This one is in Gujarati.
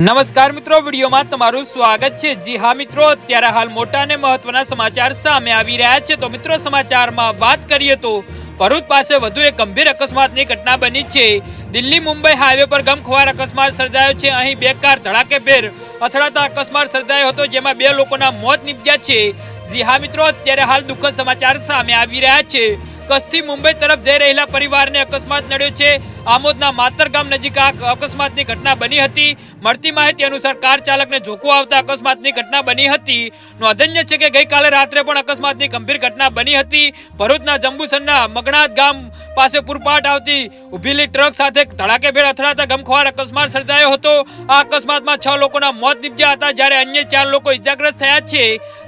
નમસ્કાર મિત્રો, વિડીયોમાં તમારું સ્વાગત છે. જી હા મિત્રો, અત્યારે હાલ મોટા અને મહત્વના સમાચાર સામે આવી રહ્યા છે. તો મિત્રો, સમાચારમાં વાત કરીએ તો ભરૂચ પાસે વધુ એક ગંભીર અકસ્માતની ઘટના બની છે. દિલ્હી મુંબઈ હાઈવે પર ગમખ્વાર અકસ્માત સર્જાયો છે. અહીં બે કાર ધડાકેભેર અથડાતા અકસ્માત સર્જાયો હતો, જેમાં બે લોકોના મોત નીપજ્યા છે. જી હા મિત્રો, અત્યારે હાલ દુઃખદ સમાચાર સામે આવી રહ્યા છે. કચ્છથી મુંબઈ તરફ જઈ રહેલા પરિવારને અકસ્માત નડ્યો છે. આમોદના માતર ગામ નજીક આ અકસ્માતની ઘટના બની હતી. મળતી માહિતી અનુસાર કાર ચાલકને ઝોકો આવતા અકસ્માતની ઘટના બની હતી. નોંધનીય છે કે ગઈકાલે રાત્રે પણ અકસ્માતની ગંભીર ઘટના બની હતી. ભરૂચના જંબુસરના મગનાથ ગામ પાસે પૂરપાટ આવતી ઉભેલી ટ્રક સાથે ધડાકેભેર અથડાતા ગમખ્વાર અકસ્માત સર્જાયો હતો. આ અકસ્માતમાં છ લોકોના મોત નીપજ્યા હતા. જ્યારે અન્ય ચાર લોકો ઇજાગ્રસ્ત થયા છે.